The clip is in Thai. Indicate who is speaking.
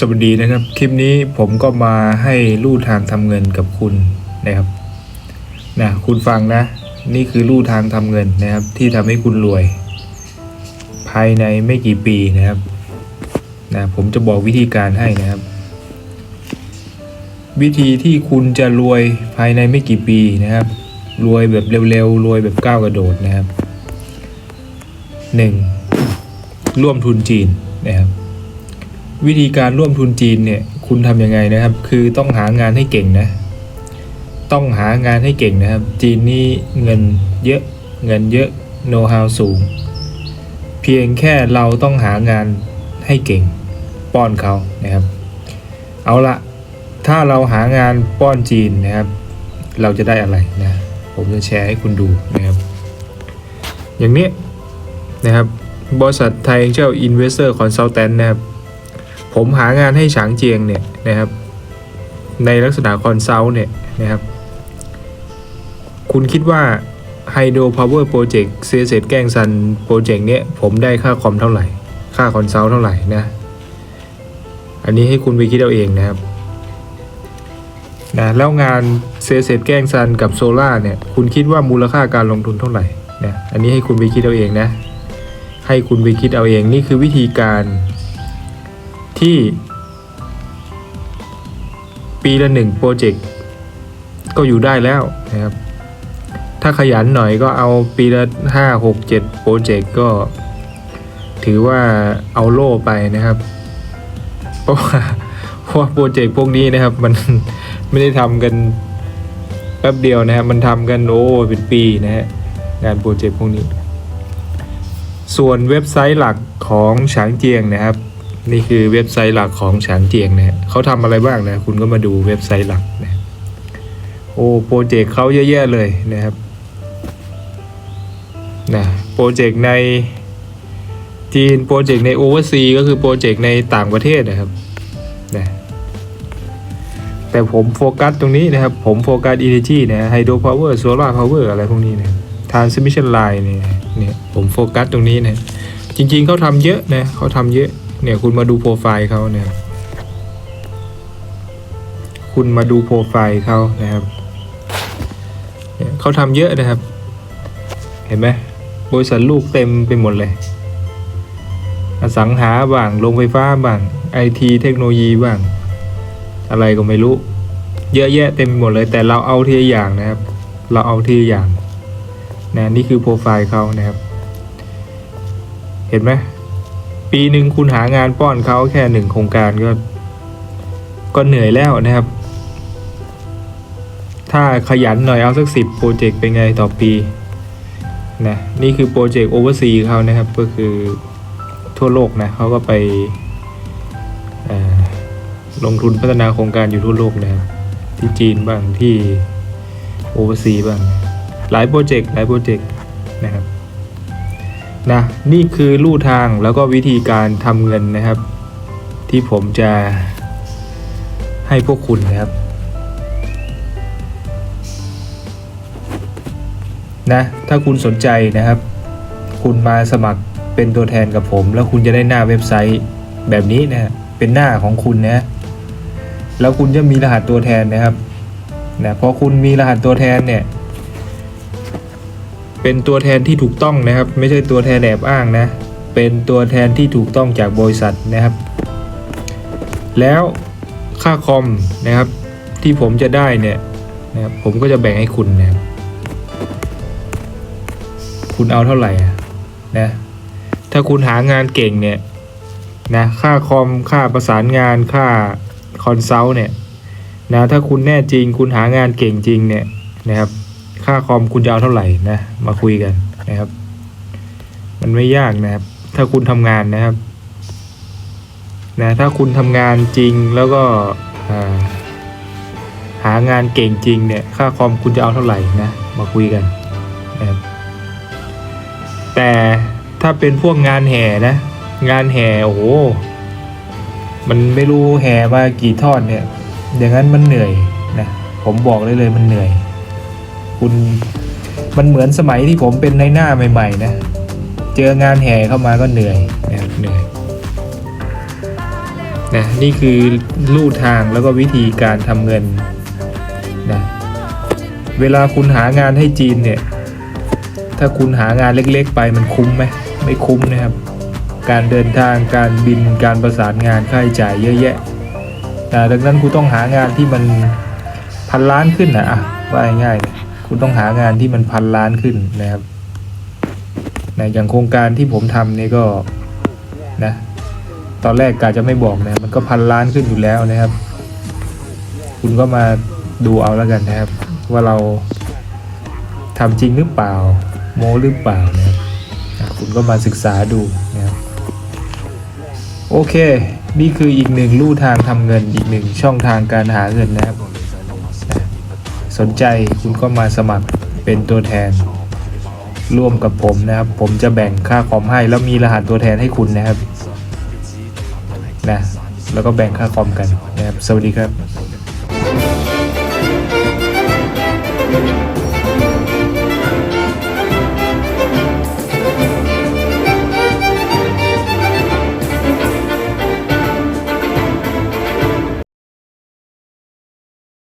Speaker 1: สวัสดีนะครับ คลิปนี้ผมก็มาให้ลู่ทางทำเงินกับคุณนะครับนะคุณฟังนะ นี่คือลู่ทางทำเงินนะครับ ที่ทำให้คุณรวย ภายในไม่กี่ปีนะครับนะผมจะบอกวิธีการให้นะครับ วิธีที่คุณจะรวยภายในไม่กี่ปีนะครับ รวยแบบเร็วๆรวยแบบก้าวกระโดดนะครับหนึ่งร่วมทุนจีนนะครับ วิธีการร่วมทุนจีนเนี่ยคุณทำยังไงนะครับ คือต้องหางานให้เก่งนะ ต้องหางานให้เก่งนะครับ จีนนี่เงินเยอะเงินเยอะโน้ตฮาวสูง เพียงแค่เราต้องหางานให้เก่ง ป้อนเขานะครับ เอาละถ้าเราหางานป้อนจีนนะครับ เราจะได้อะไรนะผมจะแชร์ให้คุณดูนะครับ อย่างนี้นะครับบริษัทไทยเจ้า Investor Consultant นะครับ ผมหางานให้ฉางเจียงเนี่ยนะครับ ในลักษณะคอนซัลท์เนี่ยนะครับ คุณคิดว่า Hydro Power Project เซเซตแกล้งซันโปรเจกต์เนี้ยผมได้ค่าคอมเท่าไหร่ ค่าคอนซัลท์เท่าไหร่นะ อันนี้ให้คุณไปคิดเอาเองนะครับนะแล้วงานเซเซตแกล้งซันกับโซล่าเนี่ยคุณคิดว่ามูลค่าการลงทุนเท่าไหร่นะอันนี้ให้คุณไปคิดเอาเองนะ ให้คุณไปคิดเอาเองนี่คือวิธีการ ที่ ปีละหนึ่งโปรเจกต์ก็อยู่ได้แล้วนะครับ ถ้าขยันหน่อยก็เอาปีละห้าหกเจ็ดโปรเจกต์ก็ ถือว่าเอาโล่ไปนะครับ เพราะว่าเพราะโปรเจกต์พวกนี้นะครับ มันไม่ได้ทำกันแป๊บเดียวนะครับ มันทำกันโอ้เป็นปีนะฮะงานโปรเจกต์พวกนี้ ส่วนเว็บไซต์หลักของฉางเจียงนะครับ นี่คือเว็บไซต์หลักของฉางเจียงนะฮะเขาทำอะไรบ้างนะ คุณก็มาดูเว็บไซต์หลักนะโอ้โปรเจกต์เขาเยอะแยะเลยนะครับนะโปรเจกต์ในจีนโปรเจกต์ในโอเวอร์ซีก็คือโปรเจกต์ในต่างประเทศนะครับนะแต่ผมโฟกัสตรงนี้นะครับ ผมโฟกัส Energy นะไฮโดรพาวเวอร์โซลาร์พาวเวอร์อะไรพวกนี้นะ Transmission Line เนี่ยเนี่ยผมโฟกัสตรงนี้นะจริงๆเขาทำเยอะนะเขาทำเยอะ เนี่ยคุณมาดูโปรไฟล์เขาเนี่ย คุณมาดูโปรไฟล์เขานะครับเนี่ยเขาทำเยอะนะครับ เห็นไหมบริษัทลูกเต็มไปหมดเลย อสังหาบ้างโรงไฟฟ้าบ้างไอทีเทคโนโลยีบ้าง อะไรก็ไม่รู้ เยอะแยะเต็มไปหมดเลยแต่เราเอาทีละอย่างนะครับ เราเอาทีละอย่างนะนี่คือโปรไฟล์เขานะครับ เห็นไหม ปีหนึ่งคุณหางานป้อนเขาแค่หนึ่งโครงการก็ ก็เหนื่อยแล้วนะครับ ถ้าขยันหน่อยเอาสักสิบโปรเจกต์เป็นไงต่อปีนะนี่คือโปรเจกต์โอเวอร์ซีเขานะครับก็คือทั่วโลกนะเขาก็ไปลงทุนพัฒนาโครงการอยู่ทั่วโลกนะครับที่จีนบ้างที่โอเวอร์ซีบ้าง หลายโปรเจกต์หลายโปรเจกต์นะครับ นะนี่คือลู่ทางแล้วก็วิธีการทำเงินนะครับ ที่ผมจะให้พวกคุณนะครับนะถ้าคุณสนใจนะครับ คุณมาสมัครเป็นตัวแทนกับผม แล้วคุณจะได้หน้าเว็บไซต์แบบนี้นะเป็นหน้าของคุณนะแล้วคุณจะมีรหัสตัวแทนนะครับนะพอคุณมีรหัสตัวแทนเนี่ย เป็นตัวแทนที่ถูกต้องนะครับ ไม่ใช่ตัวแทนแอบอ้างนะ เป็นตัวแทนที่ถูกต้องจากบริษัทนะครับ แล้วค่าคอมนะครับที่ผมจะได้เนี่ยนะครับผมก็จะแบ่งให้คุณนะครับคุณเอาเท่าไหร่นะถ้าคุณหางานเก่งเนี่ยนะค่าคอมค่าประสานงานค่าคอนซัลท์เนี่ยนะถ้าคุณแน่จริงคุณหางานเก่งจริงเนี่ยนะครับ ค่าคอมคุณจะเอาเท่าไหร่นะมาคุยกันนะครับ มันไม่ยากนะครับ ถ้าคุณทำงานนะครับนะถ้าคุณทำงานจริงแล้วก็หางานเก่งจริงเนี่ยค่าคอมคุณจะเอาเท่าไหร่นะมาคุยกันนะครับแต่ถ้าเป็นพวกงานแห่นะ งานแห่โอ้โหมันไม่รู้แห่มากี่ทอดเนี่ยอย่างนั้นมันเหนื่อยนะผมบอกเลยเลยมันเหนื่อย คุณมันเหมือนสมัยที่ผมเป็นในหน้าใหม่ ๆ นะ เจองานแห่เข้ามาก็เหนื่อยนะเหนื่อยนะนี่คือลู่ทางแล้วก็วิธีการทำเงินนะเวลาคุณหางานให้จีนเนี่ย ถ้าคุณหางานเล็กๆ ไปมันคุ้มไหมไม่คุ้มนะครับ การเดินทางการบินการประสานงานค่าใช้จ่ายเยอะแยะนะดังนั้นคุณต้องหางานที่มันพันล้านขึ้นนะอะว่าง่ายๆเลย คุณต้องหางานที่มันพันล้านขึ้นนะครับนะอย่างโครงการที่ผมทำนี่ก็นะตอนแรกกาจะไม่บอกนะมันก็พันล้านขึ้นอยู่แล้วนะครับ คุณก็มาดูเอาแล้วกันนะครับ ว่าเราทำจริงหรือเปล่า โมหรือเปล่านะครับคุณก็มาศึกษาดูนะครับโอเค นี่คืออีกหนึ่งลู่ทางทำเงินอีกหนึ่งช่องทางการหาเงินนะครับ สนใจคุณก็มาสมัครเป็นตัวแทน ร่วมกับผมนะครับ ผมจะแบ่งค่าคอมให้แล้วมีรหัสตัวแทนให้คุณนะครับนะแล้วก็แบ่งค่าคอมกันนะครับสวัสดีครับ